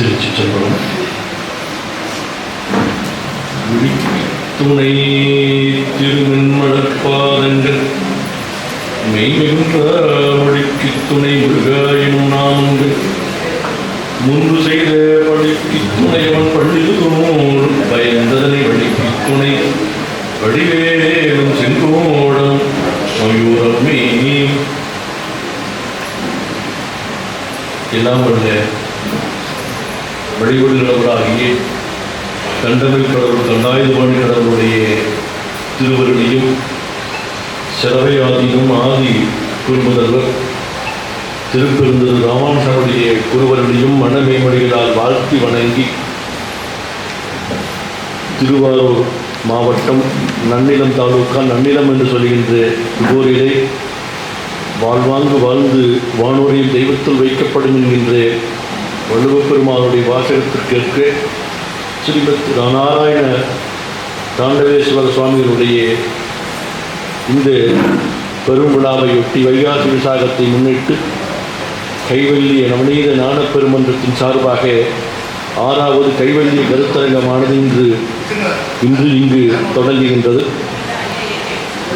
திருச்சி செல்வம் துணை திருமென்மலர்பாதங்கள் மெய்மென்ற துணை முருகாயும் நாமங்கள். முன்பு செய்த பழிக்கு துணைவன் பள்ளிதோறும் பயந்ததனை வழிக்கு துணை வடிவேலும் செங்கோடம். மயூரமே எல்லாம் வல்ல வழிபடுகிறவராகிய கண்டமிழ் கடவுள் கண்டாயுதபாணி கடவுளுடைய திருவருளையும் சிறவையாதியும் ஆதி குறுமுதல்வர் திருப்பெருந்தது ராமானுஷனுடைய குருவருளையும் மனமேமொழிகளால் வாழ்த்தி வணங்கி திருவாரூர் மாவட்டம் நன்னிலம் தாலுக்கா நன்னிலம் என்று சொல்கின்ற ஊரிலே வாழ்வாங்கு வாழ்ந்து வானூரில் தெய்வத்தில் வைக்கப்படும் என்கின்ற வள்ளுவப்பெருமானுடைய வாசகத்திற்கேற்க ஸ்ரீமத் நாராயண தாண்டவேஸ்வர சுவாமிகளுடைய இந்த பெரும் விழாவையொட்டி வைகாசி விசாகத்தை முன்னிட்டு கைவல்லிய நவநீத ஞானப் பெருமன்றத்தின் சார்பாக ஆறாவது கைவல்லிய கருத்தரங்கமானது இன்று இன்று இங்கு தொடங்குகின்றது.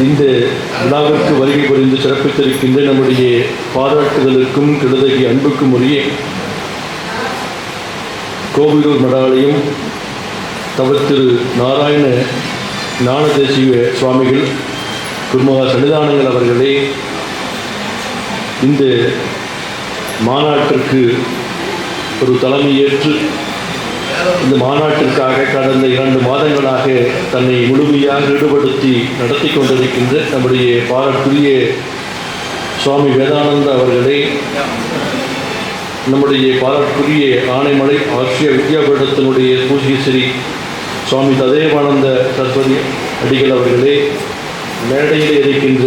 இந்த விழாவிற்கு வருகை புரிந்து சிறப்பித்திருக்கின்ற நம்முடைய பாராட்டுதலுக்கும் கிருதகி அன்புக்கும் உரிய கோவிலூர் மடாலயம் தவத்திரு நாராயண ஞானதேசிக சுவாமிகள் குருமகா சன்னிதானங்கள் அவர்களே இந்த மாநாட்டிற்கு ஒரு தலைமையேற்று இந்த மாநாட்டிற்காக கடந்த இரண்டு மாதங்களாக தன்னை முழுமையாக ஈடுபடுத்தி நடத்தி கொண்டிருக்கின்ற நம்முடைய பாரத்துரிய சுவாமி வேதானந்த அவர்களே நம்முடைய பாலக்குரிய ஆனைமலை ஆசிய வித்யாபீடத்தினுடைய பூஜ்ய ஸ்ரீ சுவாமி ததேவானந்த சரஸ்வதி அடிகள் அவர்களே மேடையில் இருக்கின்ற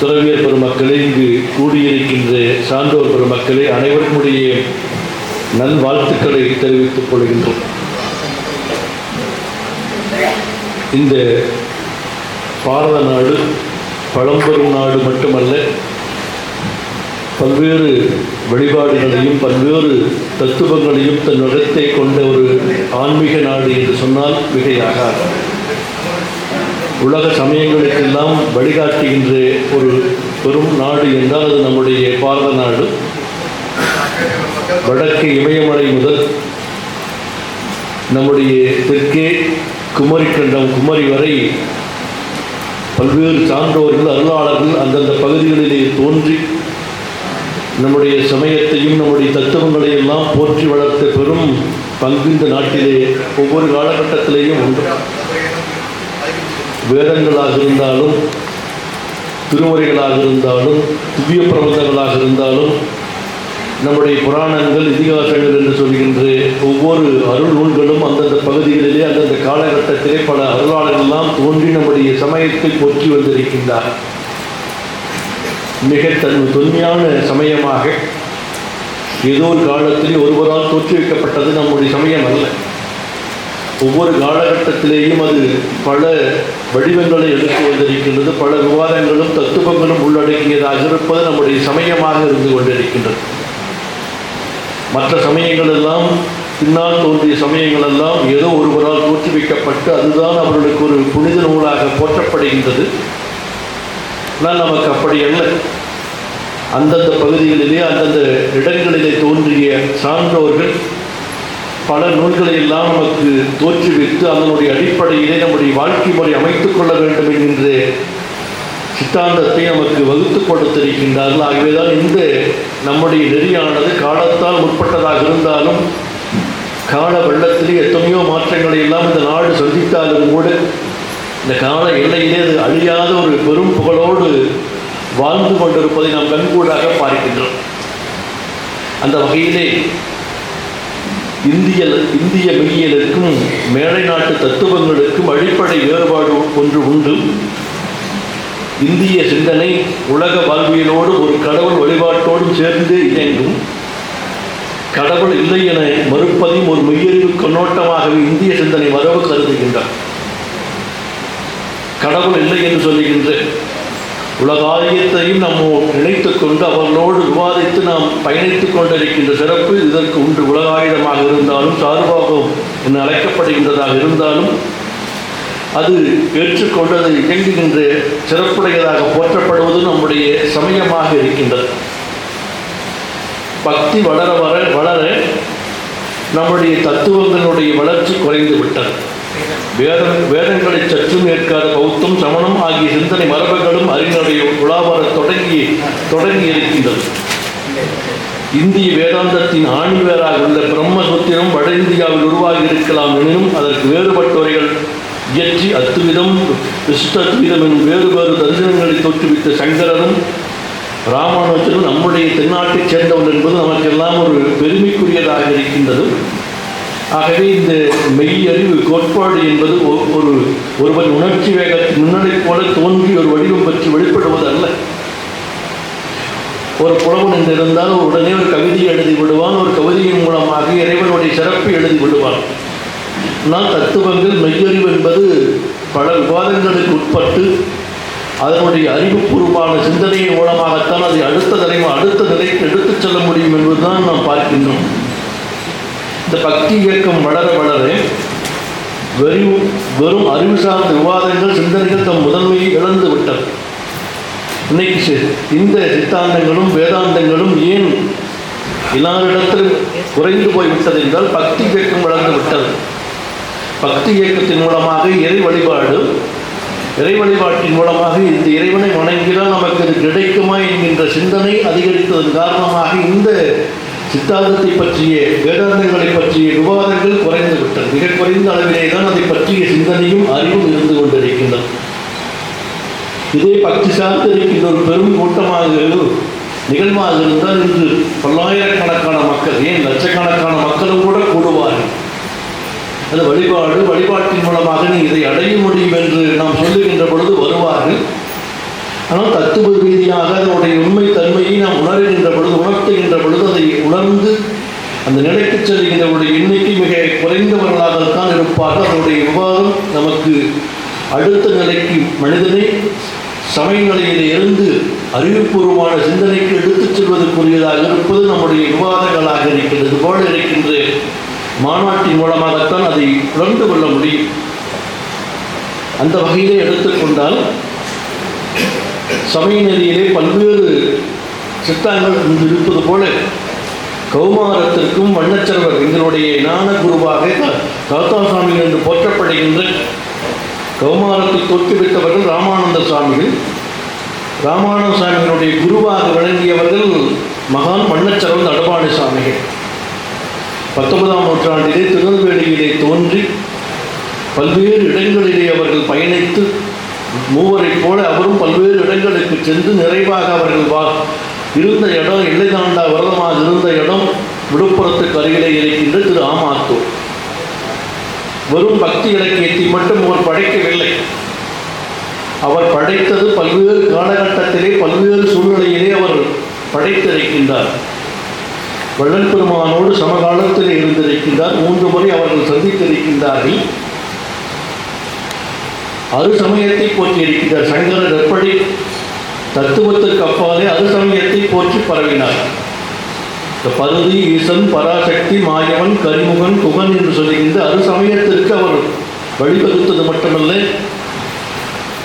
துறவியர் பெருமக்களே இங்கு கூடியிருக்கின்ற சான்றோர் பெருமக்களே அனைவருக்குடைய நல்வாழ்த்துக்களை தெரிவித்துக் கொள்கின்றோம். இந்த பாரத நாடு பழம்பெரும் நாடு மட்டுமல்ல பல்வேறு வழிபாடுகளையும் பல்வேறு தத்துவங்களையும் தன் இடத்தை கொண்ட ஒரு ஆன்மீக நாடு என்று சொன்னால் மிகையாகாது. உலக சமயங்களுக்கெல்லாம் வழிகாட்டுகின்ற ஒரு பெரும் நாடு என்றால் அது நம்முடைய பாரத நாடு. வடக்கு இமயமலை முதல் நம்முடைய தெற்கே குமரிக்கண்டம் குமரி வரை பல்வேறு சான்றோர்கள் அருளாளர்கள் அந்தந்த பகுதிகளிலே தோன்றி நம்முடைய சமயத்தையும் நம்முடைய தத்துவங்களை எல்லாம் போற்றி வளர்த்த பெரும் பங்கு இந்த நாட்டிலே ஒவ்வொரு காலகட்டத்திலேயும் உண்டு. வேதங்களாக இருந்தாலும் திருமுறைகளாக இருந்தாலும் திவ்ய பிரபந்தங்களாக இருந்தாலும் நம்முடைய புராணங்கள் இதிகாசங்கள் என்று சொல்கின்ற ஒவ்வொரு அருள் நூல்களும் அந்தந்த பகுதிகளிலே அந்தந்த காலகட்டத்திலே பல அருளாளர்களெல்லாம் தோன்றி நம்முடைய சமயத்தை போற்றி வந்திருக்கின்றார் மிக தன் தொன்மையான சமயமாக ஏதோ ஒரு காலத்தில் ஒருவரால் தோற்றுவிக்கப்பட்டது நம்முடைய சமயம் அல்ல. ஒவ்வொரு காலகட்டத்திலேயும் அது பல வடிவங்களை எடுத்து வந்திருக்கின்றது பல விவாதங்களும் தத்துவங்களும் உள்ளடக்கியதாக இருப்பது நம்முடைய சமயமாக இருந்து கொண்டிருக்கின்றது. மற்ற சமயங்கள் எல்லாம் பின்னால் தோன்றிய சமயங்கள் எல்லாம் ஏதோ ஒருவரால் தோற்றுவிக்கப்பட்டு அதுதான் அவர்களுக்கு ஒரு புனித நூலாக போற்றப்படுகின்றது. ஆனால் நமக்கு அப்படி அல்ல. அந்தந்த பகுதிகளிலே அந்தந்த இடங்களிலே தோன்றிய சான்றோர்கள் பல நூல்களை எல்லாம் நமக்கு தோற்றுவித்து அதனுடைய அடிப்படையிலே நம்முடைய வாழ்க்கை முறை அமைத்துக் கொள்ள வேண்டும் என்கின்ற சித்தாந்தத்தை நமக்கு வகுத்து கொடுத்திருக்கின்றார்கள். ஆகவேதான் இந்த நம்முடைய நெறியானது காலத்தால் முற்பட்டதாக இருந்தாலும் கால வெள்ளத்திலே எத்தனையோ மாற்றங்களை எல்லாம் இந்த நாடு சந்தித்தாலும் கூட இந்த கால எல்லையிலே அது அழியாத ஒரு பெரும் புகழோடு வாழ்ந்து கொண்டிருப்பதை நாம் கண்கூடாக பார்க்கின்றோம். அந்த வகையிலே இந்திய இந்திய மெய்யியலுக்கும் மேலை நாட்டு தத்துவங்களுக்கும் அடிப்படை வேறுபாடு ஒன்று உண்டு. இந்திய சிந்தனை உலக வாழ்வியலோடு ஒரு கடவுள் வழிபாட்டோடும் சேர்ந்து இயங்கும். கடவுள் இல்லை என மறுப்பதையும் ஒரு மெய்யறிவு கண்ணோட்டமாகவே இந்திய சிந்தனை மரபு கருதுகின்றார். கடவுள் இல்லை என்று சொல்லுகின்ற உலகாரியத்தையும் நம்ம நினைத்து கொண்டு அவர்களோடு விவாதித்து நாம் பயணித்துக் கொண்டிருக்கின்ற சிறப்பு இதற்கு உண்டு. உலகாயுதமாக இருந்தாலும் சார்பாகம் என அழைக்கப்படுகின்றதாக இருந்தாலும் அது ஏற்றுக்கொண்டது இயங்குகின்ற சிறப்புடையதாக போற்றப்படுவது நம்முடைய சமயமாக இருக்கின்றது. பக்தி வளர வர வளர நம்முடைய தத்துவங்களுடைய வளர்ச்சி குறைந்து விட்டது. வேத வேதங்களை சற்றும் ஏற்காத பௌத்தம் சமணம் ஆகிய சிந்தனை மரபுகளும் அறிஞருடைய உலாவர தொடங்கி தொடங்கி இருக்கின்றது இந்திய வேதாந்தத்தின் ஆணிவேராக உள்ள பிரம்மசூத்திரம் வட இந்தியாவில் உருவாகி இருக்கலாம் எனினும் அதற்கு வேறுபட்டவர்கள் இயற்றி அத்துவிதம் விசிஷ்டத்துவிதம் எனும் வேறு வேறு தரிசனங்களை தோற்றுவித்த சங்கரரும் ராமானுஜரும் நம்முடைய தென்னாட்டைச் சேர்ந்தவன் என்பது நமக்கெல்லாம் ஒரு பெருமைக்குரியதாக இருக்கின்றது. ஆகவே இந்த மெய்யறிவு கோட்பாடு என்பது ஒரு ஒருவன் உணர்ச்சி வேகத்தின் முன்னணி போல தோன்றி ஒரு வடிவம் பற்றி வெளிப்படுவதல்ல ஒரு புலவன் என்று இருந்தால் உடனே ஒரு கவிதை எழுதி விடுவான் ஒரு கவிதையின் மூலமாக இறைவனுடைய சிறப்பை எழுதி விடுவான். ஆனால் தத்துவங்கள் மெய்யறிவு என்பது பல விவாதங்களுக்கு உட்பட்டு அதனுடைய அறிவுபூர்வமான சிந்தனையின் மூலமாகத்தான் அதை அடுத்த தலைமை அடுத்த நிலைக்கு எடுத்துச் செல்ல முடியும் என்பதுதான் நாம் பார்க்கின்றோம். இந்த பக்தி இயக்கம் வளர வளர வெறும் வெறும் அறிவு சார்ந்த விவாதங்கள் சிந்தனைகள் தம் முதன்மையை இழந்து விட்டது. இன்னைக்கு இந்த சித்தாந்தங்களும் வேதாந்தங்களும் ஏன் எல்லாரிடத்திலும் குறைந்து போய்விட்டது என்றால் பக்தி இயக்கம் வளர்ந்து விட்டது. பக்தி இயக்கத்தின் மூலமாக இறை வழிபாடு இறை வழிபாட்டின் மூலமாக இந்த இறைவனை வணங்கினால் நமக்கு இது கிடைக்குமா என்கின்ற சிந்தனை அதிகரித்ததன் காரணமாக இந்த சித்தாந்தத்தை பற்றிய வேதாந்தங்களை பற்றிய விவாதங்கள் குறைந்து விட்டது மிக குறைந்த அளவிலே தான் அதை பற்றிய சிந்தனையும் அறிவும் இருந்து கொண்டிருக்கின்றன. இதே பக்தி சார்ந்து ஒரு பெரும் கூட்டமாக நிகழ்வாக இருந்தால் இன்று பல்லாயிரக்கணக்கான மக்கள் ஏன் லட்சக்கணக்கான மக்களும் கூட கூடுவார்கள். அது வழிபாடு வழிபாட்டின் மூலமாக நீ இதை அடைய முடியும் என்று நாம் சொல்லுகின்ற பொழுது வருவார்கள். ஆனால் தத்துவ ரீதியாக அதனுடைய உண்மை தன்மையை நாம் உணர்கின்ற பொழுது உணர்த்துகின்ற பொழுது அதை உணர்ந்து அந்த நிலைக்கு செல்கின்றவருடைய எண்ணிக்கை மிக குறைந்தவர்களாகத்தான் இருப்பார்கள். அதனுடைய விவாதம் நமக்கு அடுத்த நிலைக்கு மனிதனை சமய இருந்து அறிவுபூர்வமான சிந்தனைக்கு எடுத்துச் செல்வதற்குரியதாக இருப்பது நம்முடைய விவாதங்களாக இருக்கின்றது போல இருக்கின்ற மாநாட்டின் மூலமாகத்தான் அதை உணர்ந்து கொள்ள முடியும். அந்த வகையிலே எடுத்துக்கொண்டால் சமய நெறியிலே பல்வேறு சித்தாங்கள் இன்று இருப்பது போல கௌமாரத்திற்கும் வண்ணச்சரவர் எங்களுடைய ஞான குருவாக தாத்தாசாமி என்று போற்றப்படுகின்ற கௌமாரத்தை தொட்டுவிட்டவர்கள் ராமானந்த சுவாமிகள் ராமானந்த சுவாமிகளுடைய குருவாக விளங்கியவர்கள் மகான் வண்ணச்சரவன் நடபாணி சுவாமிகள் பத்தொன்பதாம் நூற்றாண்டிலே திருநெல்வேலியிலே தோன்றி பல்வேறு இடங்களிலே அவர்கள் பயணித்து மூவரைப் போல அவரும் பல்வேறு இடங்களுக்கு சென்று நிறைவாக அவர்கள் வா இருந்த இடம் எல்லைதாண்டா விரதமாக இருந்த இடம் விழுப்புரத்துக்கு அருகிலே இருக்கின்ற திரு ஆமாத்தூர். வெறும் பக்தி இலக்கியத்தை மட்டும் அவர் படைக்கவில்லை. அவர் படைத்தது பல்வேறு காலகட்டத்திலே பல்வேறு சூழ்நிலையிலே அவர் படைத்திருக்கின்றார். வள்ளல் பெருமானோடு சமகாலத்தில் இருந்திருக்கின்றார். மூன்று முறை அவர்கள் சந்தித்திருக்கின்றார்கள். அது சமயத்தை போற்றியிருக்கிறார் சங்கரர் எப்படி தத்துவத்துக்கு அப்பாலே அது சமயத்தை போற்றி பரவினார். இந்த பருதி ஈசன் பராசக்தி மாயவன் கரிமுகன் குகன் என்று சொல்லுகின்ற அது சமயத்திற்கு அவர் வழிவகுத்தது மட்டுமல்ல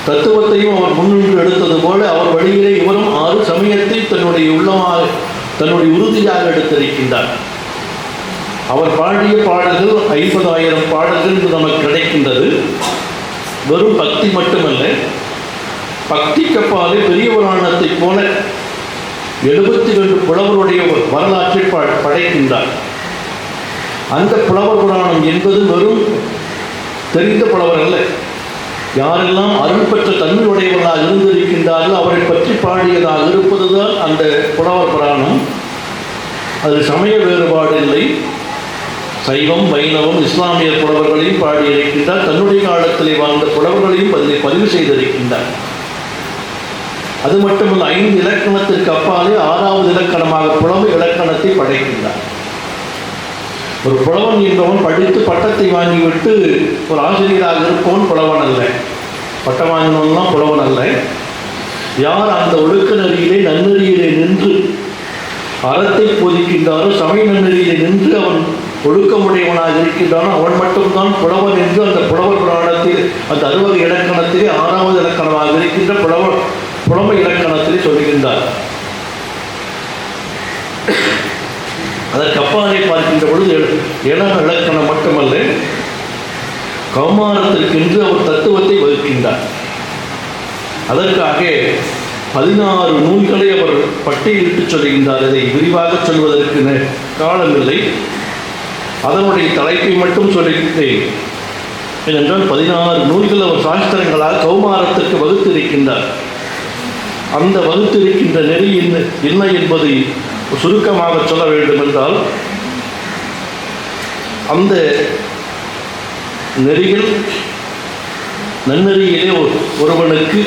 தத்துவத்தையும் அவர் முன்னின்று எடுத்தது போல அவர் வழியிலே இவரும் ஆறு சமயத்தை தன்னுடைய உள்ளமாக தன்னுடைய உறுதியாக எடுத்திருக்கின்றார். அவர் பாடிய பாடல்கள் ஐம்பதாயிரம் பாடல்கள் நமக்கு கிடைக்கின்றது. வெறும் பக்தி மட்டுமல்ல பக்திக்கப்பாலே பெரிய புராணத்தைப் போல எழுபத்தி ரெண்டு புலவருடைய ஒரு வரலாற்றை ப- படைக்கின்றார். அந்த புலவர் புராணம் என்பது வெறும் தெரிந்த புலவர் அல்ல. யாரெல்லாம் அருள் பெற்ற தன்மையுடையவர்களாக இருந்திருக்கின்றார்களோ அவரை பற்றி பாடியதாக இருப்பதுதான் அந்த புலவர் புராணம். அது சமய வேறுபாடு இல்லை. சைவம் வைணவம் இஸ்லாமிய புலவர்களையும் பாடியிருக்கின்றார். தன்னுடைய காலத்திலே வாழ்ந்த புலவர்களையும் பதிலை பதிவு செய்திருக்கின்றார். அது மட்டுமல்ல ஐந்து இலக்கணத்திற்கு அப்பாலே ஆறாவது இலக்கணமாக புலவு இலக்கணத்தை படைக்கின்றார். ஒரு புலவன் என்பவன் படித்து பட்டத்தை வாங்கிவிட்டு ஒரு ஆசிரியராக இருப்பவன் புலவன் அல்ல. பட்டம் வாங்கினவன்லாம் புலவன் அல்ல. யார் அந்த ஒழுக்க நெறியிலே நன்னெறியிலே நின்று அறத்தை போதிக்கின்றாரோ சமய நன்னெறியிலே நின்று அவன் ஒழுக்கமுடையவனாக இருக்கின்றானோ. அவன் மட்டும்தான் புலவன் என்று அந்த புலவர் புராணத்தில் அந்த அறுபது இலக்கணத்திலே ஆறாவது இலக்கணமாக இருக்கின்ற புலவர் புலமை இலக்கணத்திலே சொல்கின்றார். அதற்கு அப்பாலே பார்க்கின்ற பொழுது ஏழாம் இலக்கணம் மட்டுமல்ல கௌமாரத்திற்கென்று அவர் தத்துவத்தை வகுக்கின்றார். அதற்காக பதினாறு நூல்களை அவர் பட்டியலிட்டு சொல்கின்றார். இதை விரிவாக சொல்வதற்கு நே- காலமில்லை. அதனுடைய தலைப்பை மட்டும் சொல்லிவிட்டேன் ஏனென்றால் பதினாறு நூல்கள் அவர் சாஸ்திரங்களாக கௌமாரத்திற்கு வகுத்திருக்கின்றார். அந்த வகுத்திருக்கின்ற நெறி என்ன என்ன என்பதை சுருக்கமாக சொல்ல வேண்டும் என்றால் அந்த நெறிகள் நன்னெறியிலே ஒரு- ஒருவனுக்கு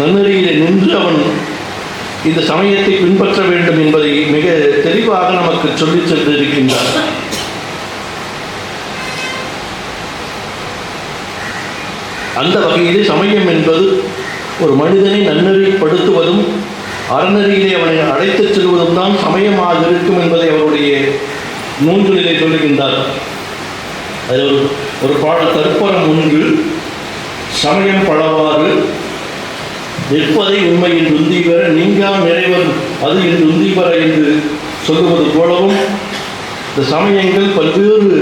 நன்னெறியிலே நின்று அவன் இந்த சமயத்தை பின்பற்ற வேண்டும் என்பதை மிக தெளிவாக நமக்கு சொல்லிச் சென்றிருக்கின்றார். அந்த வகையிலே சமயம் என்பது ஒரு மனிதனை நன்னறிப்படுத்துவதும் அறநெறியிலே அவனை அழைத்துச் செல்வதும் தான் சமயமாக இருக்கும் என்பதை அவருடைய நூல்களிலே சொல்லுகின்றார். அது ஒரு ஒரு பாடல் தற்பரம் ஒன்று சமயம் பலவாறு நிற்பதை உண்மையின் உந்தி பெற நீங்கா நிறைவர் அது என்று உந்தி பெற என்று சொல்லுவது போலவும் இந்த சமயங்கள் பல்வேறு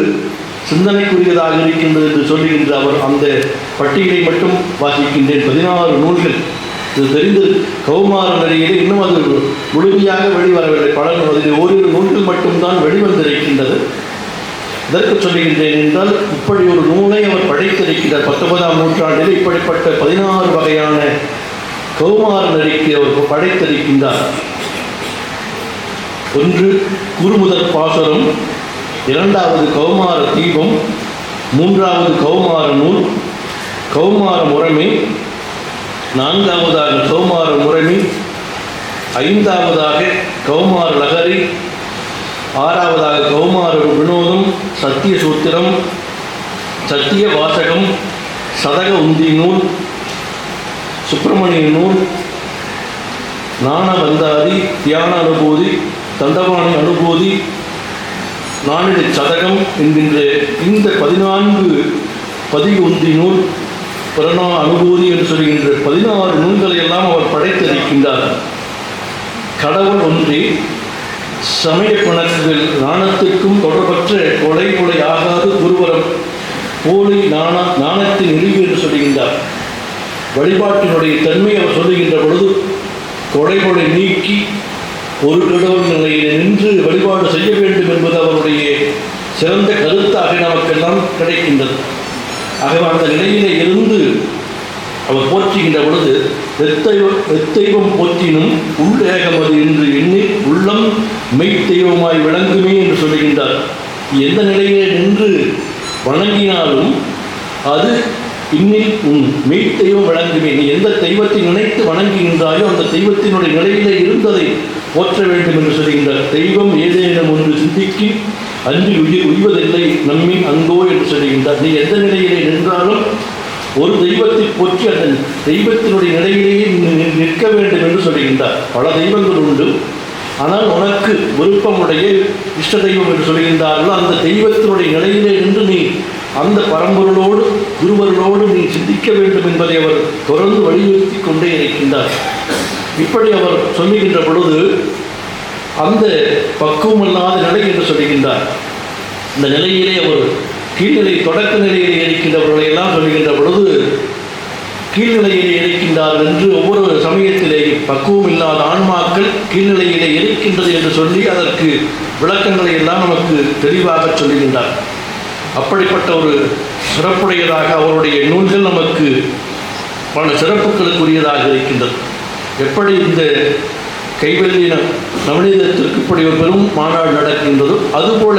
சிந்தனைக்குரியதாக இருக்கின்றது என்று சொல்லுகின்ற அவர் அந்த பட்டியலை மட்டும் வாசிக்கின்றேன். பதினாறு நூல்கள். இது தெரிந்து கௌமார நிலையிலே இன்னும் அது முழுமையாக வெளிவரவில்லை. பல அதில் ஓரிரு நூல்கள் மட்டும்தான் வெளிவந்திருக்கின்றது. இதற்கு சொல்லுகின்றேன் என்றால் இப்படி ஒரு நூலை அவர் படைத்திருக்கிறார். பத்தொன்பதாம் நூற்றாண்டில் இப்படிப்பட்ட பதினாறு வகையான கௌமார நெறிக்கு அவர் படைத்திருக்கின்றார். ஒன்று குறுமுதற் பாசரம் இரண்டாவது கௌமார தீபம் மூன்றாவது கௌமார நூல் கௌமார முறைமை நான்காவதாக கௌமார முறைமை ஐந்தாவதாக கௌமார லகரி ஆறாவதாக கௌமார வினோதம் சத்திய சூத்திரம் சத்திய வாசகம் சதக உந்தி நூல் சுப்பிரமணிய நூல் ஞானபந்தாதி தியான அனுபூதி தண்டவாணி அனுபூதி நானிட சதகம் என்கின்ற இந்த பதினான்கு பதிவு ஒன்றி நூல் பிரணா அனுபூதி என்று சொல்கின்ற பதினாறு நூல்களை எல்லாம் அவர் படைத்திருக்கின்றார் கடவுள் ஒன்றி சமய கணக்குகள் நாணத்துக்கும் தொடர்பற்ற கொலை கொலை ஆகாது குருவரம் போலி நாண நாணத்தின் இழிவு என்று சொல்கின்றார். வழிபாட்டினுடைய தன்மை அவர் சொல்லுகின்ற பொழுது கொலை கொலை நீக்கி ஒரு கடவுள் நிலையில் நின்று வழிபாடு செய்ய வேண்டும் என்பது அவருடைய சிறந்த கருத்தாக நமக்கெல்லாம் கிடைக்கின்றது. ஆகவே அந்த நிலையிலே இருந்து அவர் போற்றுகின்ற பொழுது வெத்தெய்வம் எத்தெய்வம் போற்றினும் உள்ளேகமது என்று எண்ணி உள்ளம் மெய்த்தெய்வமாய் விளங்குமே என்று சொல்லுகின்றார். எந்த நிலையிலே நின்று வணங்கினாலும் அது இன்னில் உன் மெய்த்தெய்வம் விளங்குமே. நீ எந்த தெய்வத்தை நினைத்து வணங்குகின்றாயோ அந்த தெய்வத்தினுடைய நிலையிலே இருந்ததை போற்ற வேண்டும் என்று சொல்கின்றார் தெய்வம் ஏதேனும் ஒன்று சிந்திக்கு அன்றி உயிர் உய்வதில்லை நம்மின் அங்கோ என்று சொல்லுகின்றார். நீ எந்த நிலையிலே நின்றாலும் ஒரு தெய்வத்தை போற்றி அந்த தெய்வத்தினுடைய நிலையிலேயே நிற்க வேண்டும் என்று சொல்கின்றார் பல தெய்வங்கள் உண்டு. ஆனால் உனக்கு விருப்பமுடைய இஷ்ட தெய்வம் என்று சொல்கின்றார்களோ அந்த தெய்வத்தினுடைய நிலையிலே நின்று நீ அந்த பரம்பொருளோடு குருவர்களோடு நீ சிந்திக்க வேண்டும் என்பதை அவர் தொடர்ந்து வலியுறுத்தி கொண்டே இருக்கின்றார். இப்படி அவர் சொல்லுகின்ற பொழுது அந்த பக்குவம் இல்லாத நிலை என்று சொல்லுகின்றார் இந்த நிலையிலே அவர் கீழ்நிலை தொடக்க நிலையிலே இருக்கின்றவர்களை எல்லாம் சொல்கின்ற பொழுது கீழ்நிலையிலே இருக்கின்றார் என்று ஒவ்வொரு சமயத்திலேயும் பக்குவம் இல்லாத ஆன்மாக்கள் கீழ்நிலையிலே இருக்கின்றது என்று சொல்லி அதற்கு விளக்கங்களை எல்லாம் நமக்கு தெளிவாக சொல்லுகின்றார் அப்படிப்பட்ட ஒரு சிறப்புடையதாக அவருடைய நூல்கள் நமக்கு பல சிறப்புகளுக்குரியதாக இருக்கின்றது. எப்படி இந்த கைவல்லின நவநீதத்திற்கு இப்படி ஒரு பெரும் மாநாடு நடக்கின்றதும் அதுபோல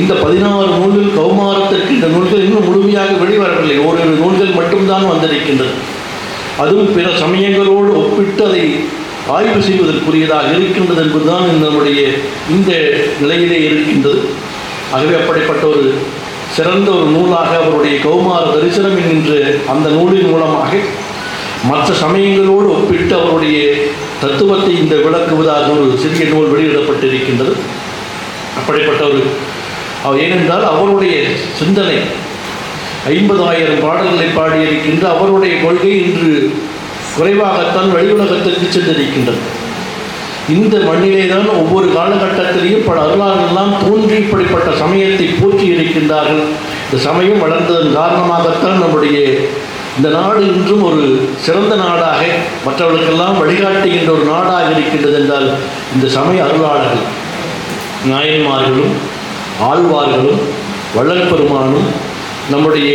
இந்த பதினாறு நூல்கள் கௌமாரத்திற்கு இந்த நூல்கள் இன்னும் முழுமையாக வெளிவரவில்லை. ஓரிரு நூல்கள் மட்டும்தான் வந்திருக்கின்றது. அதுவும் பிற சமயங்களோடு ஒப்பிட்டு அதை ஆய்வு செய்வதற்குரியதாக இருக்கின்றது என்பதுதான் நம்முடைய இந்த நிலையிலே இருக்கின்றது. ஆகவே அப்படிப்பட்ட ஒரு சிறந்த ஒரு நூலாக அவருடைய கௌமார தரிசனம் என்கின்ற அந்த நூலின் மூலமாக மற்ற சமயங்களோடு ஒப்பிட்டு அவருடைய தத்துவத்தை இந்த விளக்குவதாக ஒரு சிறிய நூல் வெளியிடப்பட்டிருக்கின்றது. அப்படிப்பட்ட ஒரு ஏனென்றால் அவருடைய சிந்தனை ஐம்பதாயிரம் பாடல்களை பாடியிருக்கின்ற அவருடைய கொள்கை இன்று குறைவாகத்தான் வெளியுலகத்திற்கு சென்றிருக்கின்றது. இந்த மண்ணிலே தான் ஒவ்வொரு காலகட்டத்திலேயும் பல அருளாளர்கள்லாம் தோன்றி இப்படிப்பட்ட சமயத்தை போற்றி இருக்கின்றார்கள். இந்த சமயம் வளர்ந்ததன் காரணமாகத்தான் நம்முடைய இந்த நாடு இன்றும் ஒரு சிறந்த நாடாக மற்றவர்களுக்கெல்லாம் வழிகாட்டுகின்ற ஒரு நாடாக இருக்கின்றது என்றால் இந்த சமய அருளாளர்கள் நாயன்மார்களும் ஆழ்வார்களும் வள்ளல் பெருமானும் நம்முடைய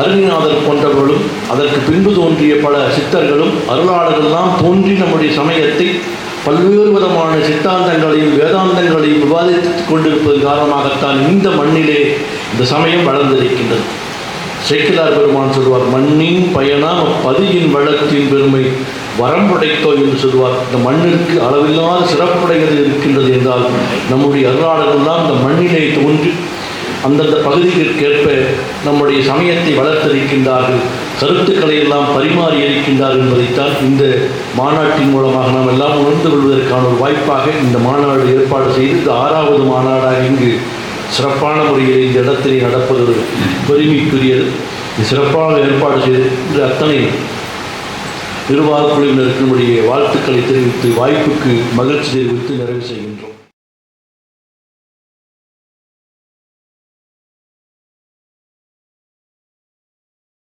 அருணிநாதர் போன்றவர்களும் அதற்கு பின்பு தோன்றிய பல சித்தர்களும் அருளாளர்கள்லாம் தோன்றி நம்முடைய சமயத்தை பல்வேறு விதமான சித்தாந்தங்களையும் வேதாந்தங்களையும் விவாதித்துக் கொண்டிருப்பதன் காரணமாகத்தான் இந்த மண்ணிலே இந்த சமயம் வளர்ந்திருக்கின்றது. சேக்கிலார் பெருமான் சொல்வார் மண்ணின் பயணம் பதியின் வளத்தின் பெருமை வரம்புடைத்தோ என்று சொல்வார். இந்த மண்ணிற்கு அளவில்லாத சிறப்புடையது இருக்கின்றது என்றால் நம்முடைய அருளாளர்கள்லாம் இந்த மண்ணிலே தோன்றி அந்தந்த பகுதிகளுக்கேற்ப நம்முடைய சமயத்தை வளர்த்திருக்கின்றார்கள். கருத்துக்களை எல்லாம் பரிமாறி இருக்கின்றார்கள் என்பதைத்தான் இந்த மாநாட்டின் மூலமாக நாம் எல்லாம் உணர்ந்து கொள்வதற்கான ஒரு வாய்ப்பாக இந்த மாநாடு ஏற்பாடு செய்து இந்த ஆறாவது மாநாடாக இங்கு சிறப்பான முறையில் இந்த இடத்திலே நடப்பது ஒரு பெருமைக்குரியது சிறப்பாக ஏற்பாடு செய்து அத்தனை நிர்வாக குழுவினருக்கு நம்முடைய வாழ்த்துக்களை தெரிவித்து வாய்ப்புக்கு மகிழ்ச்சி தெரிவித்து நிறைவு செய்கின்றோம்.